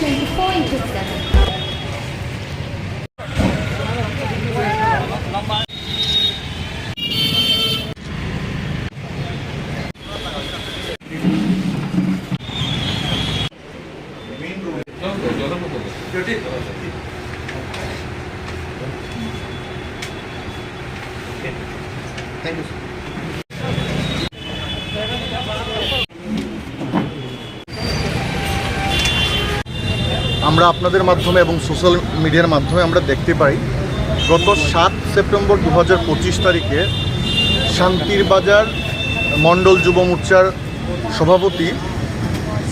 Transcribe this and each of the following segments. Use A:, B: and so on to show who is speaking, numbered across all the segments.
A: 24 into 7. Thank you, sir.
B: আমরা আপনাদের মাধ্যমে এবং সোশ্যাল মিডিয়ার মাধ্যমে আমরা দেখতে পাই, গত সাত সেপ্টেম্বর দু হাজার পঁচিশ তারিখে শান্তির বাজার মণ্ডল যুব মোর্চার সভাপতি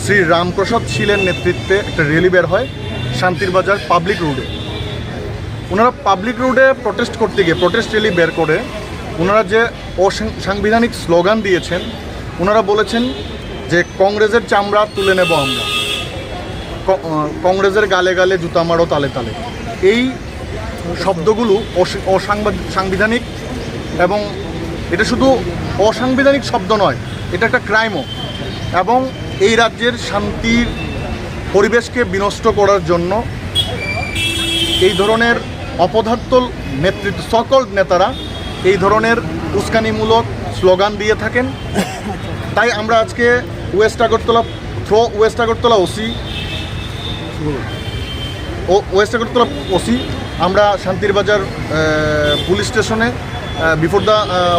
B: শ্রী রামপ্রসাদ শীলের নেতৃত্বে একটা র্যালি বের হয় শান্তির বাজার পাবলিক রোডে ওনারা পাবলিক রোডে প্রটেস্ট করতে গিয়ে প্রটেস্ট র্যালি বের করে, ওনারা যে অসাংবিধানিক স্লোগান দিয়েছেন, ওনারা বলেছেন যে, কংগ্রেসের চামড়া তুলে নেব আমরা। কংগ্রেসের গালে গালে জুতা মারো, তালে তালে। এই শব্দগুলো অস- অসাংবাদ- সাংবিধানিক এবং এটা শুধু অসাংবিধানিক শব্দ নয়, এটা একটা ক্রাইমও এবং এই রাজ্যের শান্তির পরিবেশকে বিনষ্ট করার জন্য এই ধরনের অপদার্থ নেতৃত্ব সকল নেতারা এই ধরনের উস্কানিমূলক স্লোগান দিয়ে থাকেন। তাই আমরা আজকে west Agartala through west Agartala OC ও ওয়েস্ট আগরতলা ওসি, আমরা Shantir Bazar police station before the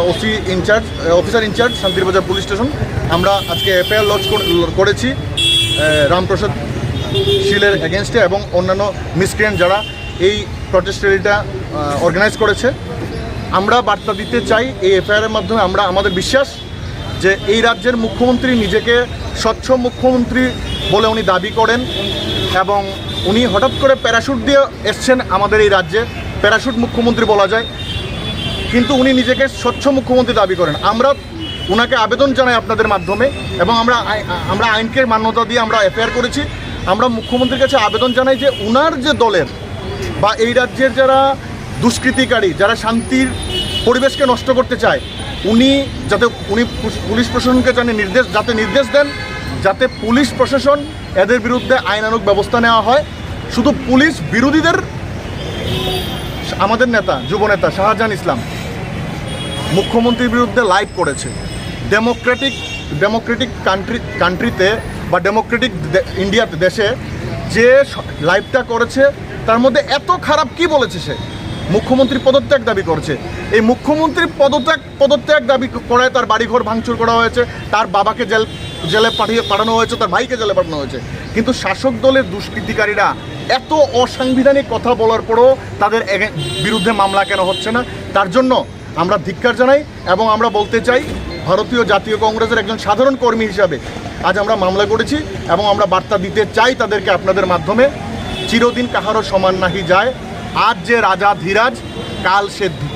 B: OC in-charge officer in-charge, Shantir Bazar police station, আমরা আজকে এফআইআর লঞ্চ করেছি রামপ্রসাদ শিলের এগেনস্টে এবং অন্যান্য মিসক্রিয়েন্ট যারা এই প্রটেস্ট র্যালিটা অর্গানাইজ করেছে। আমরা বার্তা দিতে চাই এই এফআইআরের মাধ্যমে, আমরা, আমাদের বিশ্বাস যে এই রাজ্যের মুখ্যমন্ত্রী নিজেকে স্বচ্ছ মুখ্যমন্ত্রী বলে উনি দাবি করেন এবং উনি হঠাৎ করে প্যারাশুট দিয়ে এসছেন আমাদের এই রাজ্যে। প্যারাশুট মুখ্যমন্ত্রী বলা যায়। কিন্তু উনি নিজেকে স্বচ্ছ মুখ্যমন্ত্রী দাবি করেন। আমরা ওনাকে আবেদন জানাই আপনাদের মাধ্যমে এবং আমরা আমরা আইনকে মান্যতা দিয়ে আমরা এফআইআর করেছি। আমরা মুখ্যমন্ত্রীর কাছে আবেদন জানাই যে উনার যে দলের বা এই রাজ্যের যারা দুষ্কৃতিকারী, যারা শান্তির পরিবেশকে নষ্ট করতে চায়, উনি যাতে উনি পুলিশ প্রশাসনকে জানে নির্দেশ যাতে নির্দেশ দেন যাতে পুলিশ প্রশাসন এদের বিরুদ্ধে আইনানুগ ব্যবস্থা নেওয়া হয়। শুধু পুলিশ বিরোধীদের আমাদের নেতা, যুব নেতা শাহজাহান ইসলাম মুখ্যমন্ত্রীর বিরুদ্ধে লাইভ করেছে। ডেমোক্রেটিক ডেমোক্রেটিক কান্ট্রি কান্ট্রিতে বা ডেমোক্রেটিক ইন্ডিয়াতে দেশে যে লাইভটা করেছে, তার মধ্যে এত খারাপ কি বলেছে সে? মুখ্যমন্ত্রী পদত্যাগ দাবি করেছে। এই মুখ্যমন্ত্রী পদত্যাগ পদত্যাগ দাবি করায় তার বাড়িঘর ভাঙচুর করা হয়েছে, তার বাবাকে জেল জেলে পাঠিয়ে পাঠানো হয়েছে, তার ভাইকে জেলে পাঠানো হয়েছে। কিন্তু শাসক দলের দুষ্কৃতিকারীরা এত অসাংবিধানিক কথা বলার পরও তাদের বিরুদ্ধে মামলা কেন হচ্ছে না? তার জন্য আমরা ধিক্কার জানাই এবং আমরা বলতে চাই, ভারতীয় জাতীয় কংগ্রেসের একজন সাধারণ কর্মী হিসাবে আজ আমরা মামলা করেছি এবং আমরা বার্তা দিতে চাই তাদেরকে আপনাদের মাধ্যমে, চিরদিন কাহারও সমান নাহি যায়। আজ যে রাজা ধীরাজ, কাল সে ধিক্কার।